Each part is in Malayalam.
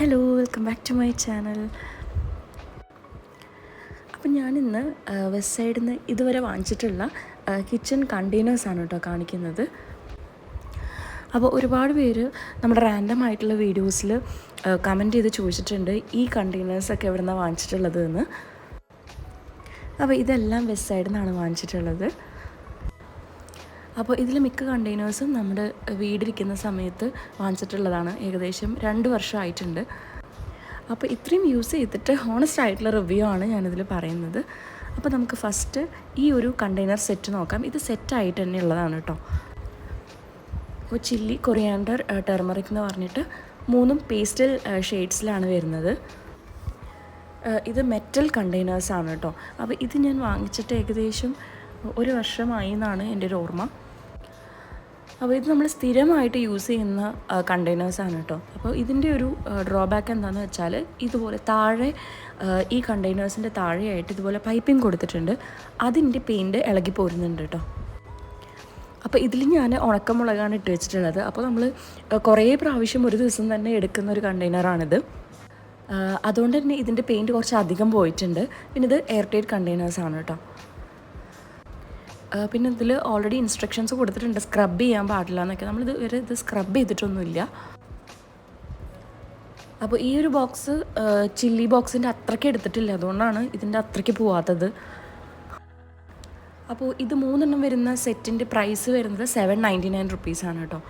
Hello welcome back to my channel അപ്പം ഞാനിന്ന് വെസ്റ്റ് സൈഡിൽ നിന്ന് ഇതുവരെ വാങ്ങിച്ചിട്ടുള്ള കിച്ചൺ കണ്ടെയ്നേഴ്സാണ് കേട്ടോ കാണിക്കുന്നത്. അപ്പോൾ ഒരുപാട് പേര് നമ്മുടെ റാൻഡം ആയിട്ടുള്ള വീഡിയോസിൽ കമന്റ് ചെയ്ത് ചോദിച്ചിട്ടുണ്ട് ഈ കണ്ടെയ്നേഴ്സൊക്കെ എവിടെ നിന്നാണ് വാങ്ങിച്ചിട്ടുള്ളത് എന്ന് അപ്പോൾ ഇതെല്ലാം വെസ്റ്റ് സൈഡിൽ നിന്നാണ് വാങ്ങിച്ചിട്ടുള്ളത്. അപ്പോൾ ഇതിൽ മിക്ക കണ്ടെയ്നേഴ്സും നമ്മുടെ വീടിരിക്കുന്ന സമയത്ത് വാങ്ങിച്ചിട്ടുള്ളതാണ്. ഏകദേശം രണ്ട് വർഷമായിട്ടുണ്ട്. അപ്പോൾ ഇത്രയും യൂസ് ചെയ്തിട്ട് ഹോണസ്റ്റ് ആയിട്ടുള്ള റിവ്യൂ ആണ് ഞാനിതിൽ പറയുന്നത്. അപ്പോൾ നമുക്ക് ഫസ്റ്റ് ഈ ഒരു കണ്ടെയ്നർ സെറ്റ് നോക്കാം. ഇത് സെറ്റായിട്ട് തന്നെ ഉള്ളതാണ് കേട്ടോ. അപ്പോൾ ചില്ലി കൊറിയാണ്ടർ ടെർമറിക് എന്ന് പറഞ്ഞിട്ട് മൂന്നും പേസ്റ്റൽ ഷെയ്ഡ്സിലാണ് വരുന്നത്. ഇത് മെറ്റൽ കണ്ടെയ്നേഴ്സാണ് കേട്ടോ. അപ്പോൾ ഇത് ഞാൻ വാങ്ങിച്ചിട്ട് ഏകദേശം ഒരു വർഷമായി എന്നാണ് എന്റെ ഒരു ഓർമ്മ. അപ്പോൾ ഇത് നമ്മൾ സ്ഥിരമായിട്ട് യൂസ് ചെയ്യുന്ന കണ്ടെയ്നേഴ്സാണ് കേട്ടോ. അപ്പോൾ ഇതിന്റെ ഒരു ഡ്രോബാക്ക് എന്താണെന്ന് വെച്ചാൽ ഇതുപോലെ താഴെ ഈ കണ്ടെയ്നേഴ്സിന്റെ താഴെയായിട്ട് ഇതുപോലെ പൈപ്പിംഗ് കൊടുത്തിട്ടുണ്ട്. അതിന്റെ പെയിന്റ് ഇളകി പോരുന്നുണ്ട് കേട്ടോ. അപ്പോൾ ഇതിൽ ഞാൻ ഉണക്കമുളകാണ് ഇട്ട് വെച്ചിട്ടുള്ളത്. അപ്പോൾ നമ്മൾ കുറേ പ്രാവശ്യം ഒരു ദിവസം തന്നെ എടുക്കുന്ന ഒരു കണ്ടെയ്നറാണിത് അതുകൊണ്ട് തന്നെ ഇതിന്റെ പെയിന്റ് കുറച്ച് അധികം പോയിട്ടുണ്ട്. പിന്നെ ഇത് എയർ ടൈറ്റ് കണ്ടെയ്നേഴ്സാണ് കേട്ടോ. പിന്നെ ഇതിൽ ഓൾറെഡി ഇൻസ്ട്രക്ഷൻസ് കൊടുത്തിട്ടുണ്ട്. സ്ക്രബ് ചെയ്യാൻ പാടില്ല എന്നൊക്കെ. നമ്മളിത് വരെ ഇത് സ്ക്രബ് ചെയ്തിട്ടൊന്നുമില്ല. അപ്പോൾ ഈ ഒരു ബോക്സ് ചില്ലി ബോക്സിന്റെ അത്രയ്ക്ക് എടുത്തിട്ടില്ല. അതുകൊണ്ടാണ് ഇതിന്റെ അത്രയ്ക്ക് പോവാത്തത്. അപ്പോൾ ഇത് മൂന്നെണ്ണം വരുന്ന സെറ്റിന്റെ പ്രൈസ് വരുന്നത് സെവൻ നയന്റി നയൻ റുപ്പീസാണ് കേട്ടോ.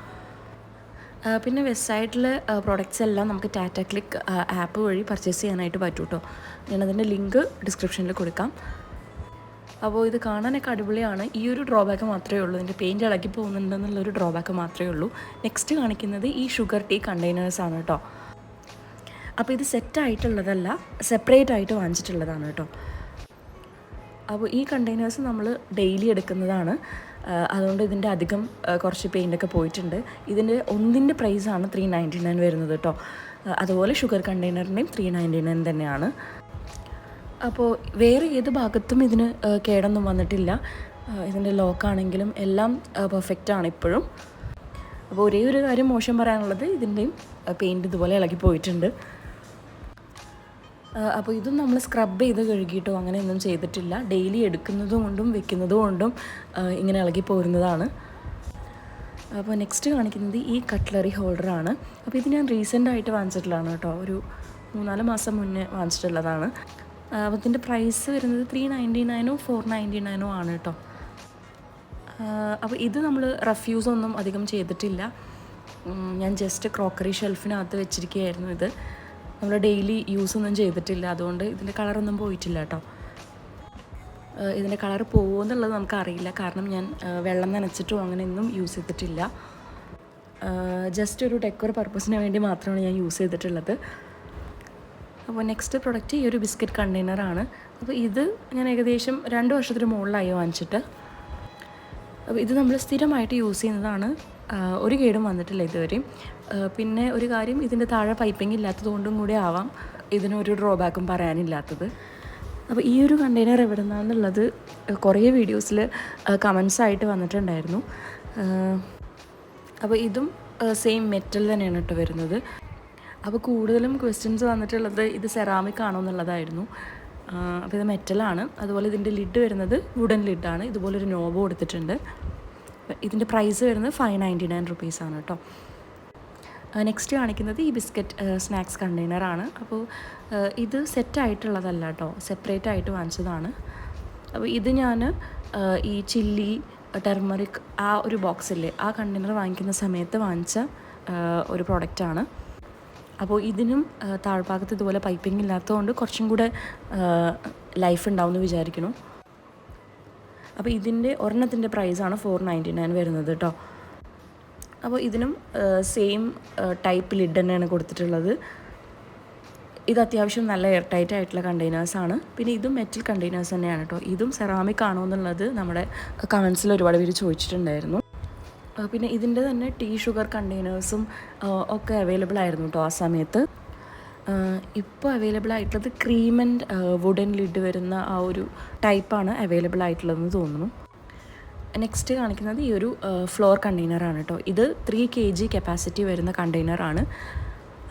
പിന്നെ വെബ്സൈറ്റിലെ പ്രോഡക്റ്റ്സ് എല്ലാം നമുക്ക് ടാറ്റ ക്ലിക്ക് ആപ്പ് വഴി പർച്ചേസ് ചെയ്യാനായിട്ട് പറ്റും കേട്ടോ. ഞാനതിന്റെ ലിങ്ക് ഡിസ്ക്രിപ്ഷനിൽ കൊടുക്കാം. അപ്പോൾ ഇത് കാണാനൊക്കെ അടിപൊളിയാണ്. ഈ ഒരു ഡ്രോബാക്ക് മാത്രമേ ഉള്ളൂ. ഇതിന്റെ പെയിന്റ് ഇളകി പോകുന്നുണ്ടെന്നുള്ളൊരു ഡ്രോബാക്ക് മാത്രമേ ഉള്ളൂ. നെക്സ്റ്റ് കാണിക്കുന്നത് ഈ ഷുഗർ ടീ കണ്ടെയ്നേഴ്സാണ് കേട്ടോ. അപ്പോൾ ഇത് സെറ്റായിട്ടുള്ളതല്ല സെപ്പറേറ്റ് ആയിട്ട് വാങ്ങിച്ചിട്ടുള്ളതാണ് കേട്ടോ. അപ്പോൾ ഈ കണ്ടെയ്നേഴ്സ് നമ്മൾ ഡെയിലി എടുക്കുന്നതാണ്. അതുകൊണ്ട് ഇതിന്റെ അധികം കുറച്ച് പെയിന്റൊക്കെ പോയിട്ടുണ്ട്. ഇതിന്റെ ഒന്നിന്റെ പ്രൈസാണ് ത്രീ നയന്റി നയൻ വരുന്നത് കേട്ടോ. അതുപോലെ ഷുഗർ കണ്ടെയ്നറിന്റെയും ത്രീ നയന്റി നയൻ തന്നെയാണ്. അപ്പോൾ വേറെ ഏത് ഭാഗത്തും ഇതിന് കേടൊന്നും വന്നിട്ടില്ല. ഇതിന്റെ ലോക്കാണെങ്കിലും എല്ലാം പെർഫെക്റ്റ് ആണ് ഇപ്പോഴും. അപ്പോൾ ഒരേ ഒരു കാര്യം മോശം പറയാനുള്ളത് ഇതിന്റെയും പെയിന്റ് ഇതുപോലെ ഇളകി പോയിട്ടുണ്ട്. അപ്പോൾ ഇതും നമ്മൾ സ്ക്രബ് ചെയ്ത് കഴുകിയിട്ടോ അങ്ങനെയൊന്നും ചെയ്തിട്ടില്ല. ഡെയിലി എടുക്കുന്നത് കൊണ്ടും വെക്കുന്നത് കൊണ്ടും ഇങ്ങനെ ഇളകി പോരുന്നതാണ്. അപ്പോൾ നെക്സ്റ്റ് കാണിക്കുന്നത് ഈ കട്ട്ലറി ഹോൾഡറാണ് അപ്പോൾ ഇത് ഞാൻ റീസെന്റായിട്ട് വാങ്ങിച്ചിട്ടുള്ളതാണ് കേട്ടോ. ഒരു മൂന്നാൽ മാസം മുന്നേ വാങ്ങിച്ചിട്ടുള്ളതാണ്. അപ്പോൾ ഇതിന്റെ പ്രൈസ് വരുന്നത് ത്രീ നയന്റി നയനോ ഫോർ നയന്റി നയനോ ആണ് കേട്ടോ അപ്പോൾ ഇത് നമ്മൾ റഫ്യൂസ് ഒന്നും അധികം ചെയ്തിട്ടില്ല. ഞാൻ ജസ്റ്റ് ക്രോക്കറി ഷെൽഫിനകത്ത് വെച്ചിരിക്കുകയായിരുന്നു ഇത്. നമ്മൾ ഡെയിലി യൂസ് ഒന്നും ചെയ്തിട്ടില്ല. അതുകൊണ്ട് ഇതിന്റെ കളറൊന്നും പോയിട്ടില്ല കേട്ടോ ഇതിന്റെ കളർ പോകുമെന്നുള്ളത് നമുക്കറിയില്ല കാരണം ഞാൻ വെള്ളം നനച്ചിട്ടും അങ്ങനെ ഒന്നും യൂസ് ചെയ്തിട്ടില്ല. ജസ്റ്റ് ഒരു ഡെക്കോർ പർപ്പസിന് വേണ്ടി മാത്രമാണ് ഞാൻ യൂസ് ചെയ്തിട്ടുള്ളത്. അപ്പോൾ നെക്സ്റ്റ് പ്രൊഡക്റ്റ് ഈ ഒരു ബിസ്ക്കറ്റ് കണ്ടെയ്നറാണ്. അപ്പോൾ ഇത് ഞാൻ ഏകദേശം രണ്ട് വർഷത്തിന് മുകളിലായി വാങ്ങിച്ചിട്ട്. അപ്പോൾ ഇത് നമ്മൾ സ്ഥിരമായിട്ട് യൂസ് ചെയ്യുന്നതാണ്. ഒരു കേടും വന്നിട്ടില്ല ഇതുവരെയും. പിന്നെ ഒരു കാര്യം ഇതിന്റെ താഴെ പൈപ്പിംഗ് ഇല്ലാത്തത് കൊണ്ടും കൂടി ആവാം. ഇതിനൊരു ഡ്രോബാക്കും പറയാനില്ലാത്തത്. അപ്പോൾ ഈ ഒരു കണ്ടെയ്നർ എവിടെ നിന്നാണെന്നുള്ളത് കുറേ വീഡിയോസിൽ കമൻസ് ആയിട്ട് വന്നിട്ടുണ്ടായിരുന്നു. അപ്പോൾ ഇതും സെയിം മെറ്റൽ തന്നെയാണ് കേട്ടോ വരുന്നത്. അപ്പോൾ കൂടുതലും ക്വസ്റ്റ്യൻസ് വന്നിട്ടുള്ളത് ഇത് സെറാമിക് ആണോ എന്നുള്ളതായിരുന്നു. അപ്പോൾ ഇത് മെറ്റലാണ് അതുപോലെ ഇതിന്റെ ലിഡ് വരുന്നത് വുഡൻ ലിഡാണ് ഇതുപോലൊരു നോബ് കൊടുത്തിട്ടുണ്ട്. ഇതിന്റെ പ്രൈസ് വരുന്നത് ഫൈവ് നയന്റി നയൻ റുപ്പീസാണ് കേട്ടോ നെക്സ്റ്റ് കാണിക്കുന്നത് ഈ ബിസ്ക്കറ്റ് സ്നാക്സ് കണ്ടെയ്നറാണ് അപ്പോൾ ഇത് സെറ്റായിട്ടുള്ളതല്ല കേട്ടോ സെപ്പറേറ്റ് ആയിട്ട് വാങ്ങിച്ചതാണ്. അപ്പോൾ ഇത് ഞാൻ ഈ ചില്ലി ടെർമറിക് ആ ഒരു ബോക്സില്ലേ ആ കണ്ടെയ്നർ വാങ്ങിക്കുന്ന സമയത്ത് വാങ്ങിച്ച ഒരു പ്രൊഡക്റ്റാണ് അപ്പോൾ ഇതിനും താഴ്ഭാഗത്ത് ഇതുപോലെ പൈപ്പിംഗ് ഇല്ലാത്തതുകൊണ്ട് കുറച്ചും കൂടെ ലൈഫ് ഉണ്ടാവും എന്ന് വിചാരിക്കുന്നു. അപ്പോൾ ഇതിന്റെ ഒരെണ്ണത്തിന്റെ പ്രൈസാണ് ഫോർ നയന്റി നയൻ വരുന്നത് കേട്ടോ. അപ്പോൾ ഇതിനും സെയിം ടൈപ്പ് ലിഡ് തന്നെയാണ് കൊടുത്തിട്ടുള്ളത്. ഇത് അത്യാവശ്യം നല്ല എയർ ടൈറ്റ് ആയിട്ടുള്ള കണ്ടെയ്നേഴ്സാണ് പിന്നെ ഇതും മെറ്റൽ കണ്ടെയ്നേഴ്സ് തന്നെയാണ് കേട്ടോ. ഇതും സെറാമിക് ആണോ എന്നുള്ളത് നമ്മുടെ കമൻസിൽ ഒരുപാട് പേര് ചോദിച്ചിട്ടുണ്ടായിരുന്നു. പിന്നെ ഇതിന്റെ തന്നെ ടീ ഷുഗർ കണ്ടെയ്നേഴ്സും ഒക്കെ അവൈലബിൾ ആയിരുന്നു കേട്ടോ ആ സമയത്ത്. ഇപ്പോൾ അവൈലബിൾ ആയിട്ടുള്ളത് ക്രീം ആൻഡ് വുഡൻ ലിഡ് വരുന്ന ആ ഒരു ടൈപ്പാണ് അവൈലബിൾ ആയിട്ടുള്ളതെന്ന് തോന്നുന്നു. നെക്സ്റ്റ് കാണിക്കുന്നത് ഈ ഒരു ഫ്ലോർ കണ്ടെയ്നറാണ് കേട്ടോ ഇത് ത്രീ കെ ജി കപ്പാസിറ്റി വരുന്ന കണ്ടെയ്നറാണ്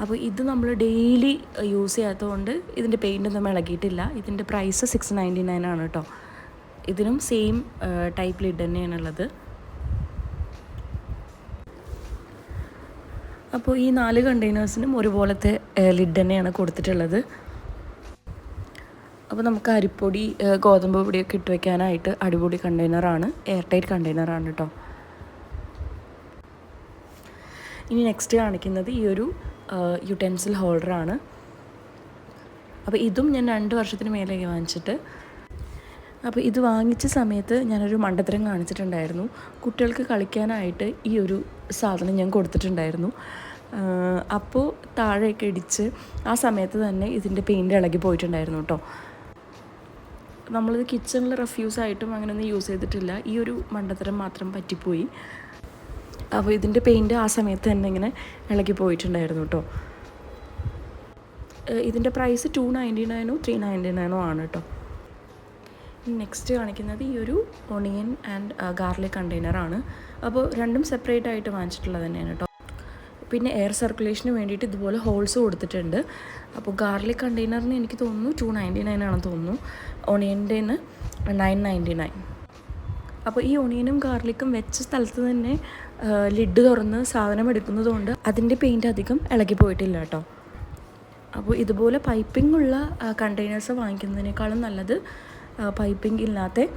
അപ്പോൾ ഇത് നമ്മൾ ഡെയിലി യൂസ് ചെയ്യാത്തതുകൊണ്ട് ഇതിന്റെ പെയിന്റ് ഒന്നും ഇളകിയിട്ടില്ല. ഇതിന്റെ പ്രൈസ് സിക്സ് നയന്റി നയൻ ആണ് കേട്ടോ ഇതിനും സെയിം ടൈപ്പ് ലിഡ് തന്നെയാണുള്ളത്. അപ്പോൾ ഈ നാല് കണ്ടെയ്നേഴ്സിനും ഒരുപോലത്തെ ലിഡ് തന്നെയാണ് കൊടുത്തിട്ടുള്ളത്. അപ്പോൾ നമുക്ക് അരിപ്പൊടി ഗോതമ്പ് പൊടിയൊക്കെ ഇട്ട് വയ്ക്കാനായിട്ട് അടിപൊളി കണ്ടെയ്നറാണ്. എയർ ടൈറ്റ് കണ്ടെയ്നറാണ് കേട്ടോ. ഇനി നെക്സ്റ്റ് കാണിക്കുന്നത് ഈ ഒരു യുടെൻസിൽ ഹോൾഡറാണ്. അപ്പോൾ ഇതും ഞാൻ രണ്ട് വർഷത്തിന് മേലേക്ക് വാങ്ങിച്ചിട്ട് അപ്പോൾ ഇത് വാങ്ങിച്ച സമയത്ത് ഞാനൊരു മണ്ടത്തരം കാണിച്ചിട്ടുണ്ടായിരുന്നു. കുട്ടികൾക്ക് കളിക്കാനായിട്ട് ഈ ഒരു സാധനം ഞാൻ കൊടുത്തിട്ടുണ്ടായിരുന്നു. അപ്പോൾ താഴെയൊക്കെ ഇടിച്ച് ആ സമയത്ത് തന്നെ ഇതിന്റെ പെയിന്റ് ഇളകി പോയിട്ടുണ്ടായിരുന്നു കേട്ടോ. നമ്മളിത് കിച്ചണിൽ റെഫ്യൂസ് ആയിട്ടും അങ്ങനെയൊന്നും യൂസ് ചെയ്തിട്ടില്ല. ഈ ഒരു മണ്ടത്തരം മാത്രം പറ്റിപ്പോയി. അപ്പോൾ ഇതിന്റെ പെയിന്റ് ആ സമയത്ത് തന്നെ ഇങ്ങനെ ഇളകി പോയിട്ടുണ്ടായിരുന്നു കേട്ടോ. ഇതിന്റെ പ്രൈസ് ടു നയന്റി നയനോ ത്രീ നയന്റി നയനോ ആണ് കേട്ടോ. നെക്സ്റ്റ് കാണിക്കുന്നത് ഈ ഒരു ഒണിയൻ ആൻഡ് ഗാർലിക് കണ്ടെയ്നറാണ് അപ്പോൾ രണ്ടും സെപ്പറേറ്റ് ആയിട്ട് വാങ്ങിച്ചിട്ടുള്ളത് തന്നെയാണ് കേട്ടോ പിന്നെ എയർ സർക്കുലേഷന് വേണ്ടിയിട്ട് ഇതുപോലെ ഹോൾസ് കൊടുത്തിട്ടുണ്ട്. അപ്പോൾ ഗാർലിക് കണ്ടെയ്നറിന് എനിക്ക് തോന്നുന്നു ടു നയന്റി നയൻ ആണെന്ന് തോന്നുന്നു. ഒണിയന്റെന്ന് നയൻ നയന്റി നയൻ അപ്പോൾ ഈ ഒണിയനും ഗാർലിക്കും വെച്ച സ്ഥലത്ത് തന്നെ ലിഡ് തുറന്ന് സാധനം എടുക്കുന്നതുകൊണ്ട് അതിന്റെ പെയിന്റ് അധികം ഇളകി പോയിട്ടില്ല കേട്ടോ അപ്പോൾ ഇതുപോലെ പൈപ്പിംഗ് ഉള്ള കണ്ടെയ്നേഴ്സ് വാങ്ങിക്കുന്നതിനേക്കാളും നല്ലത് പൈപ്പിംഗ് ഇല്ലാത്ത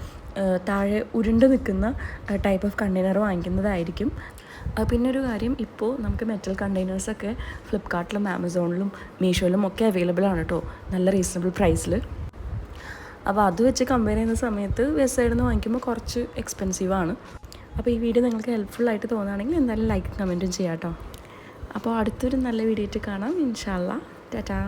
താഴെ ഉരുണ്ട് നിൽക്കുന്ന ടൈപ്പ് ഓഫ് കണ്ടെയ്നർ വാങ്ങിക്കുന്നതായിരിക്കും. പിന്നെ ഒരു കാര്യം ഇപ്പോൾ നമുക്ക് മെറ്റൽ കണ്ടെയ്നേഴ്സൊക്കെ ഫ്ലിപ്കാർട്ടിലും ആമസോണിലും മീഷോയിലും ഒക്കെ അവൈലബിൾ ആണ് കേട്ടോ നല്ല റീസണബിൾ പ്രൈസിൽ അപ്പോൾ അത് വെച്ച് കമ്പയർ ചെയ്യുന്ന സമയത്ത് വെസ് സൈഡിൽ നിന്ന് വാങ്ങിക്കുമ്പോൾ കുറച്ച് എക്സ്പെൻസീവ് ആണ്. അപ്പോൾ ഈ വീഡിയോ നിങ്ങൾക്ക് ഹെൽപ്ഫുൾ ആയിട്ട് തോന്നുകയാണെങ്കിൽ എന്തായാലും ലൈക്ക് കമന്റും ചെയ്യാം കേട്ടോ അപ്പോൾ അടുത്തൊരു നല്ല വീഡിയോ ആയിട്ട് കാണാം. ഇൻഷാല്ല ടാറ്റാ.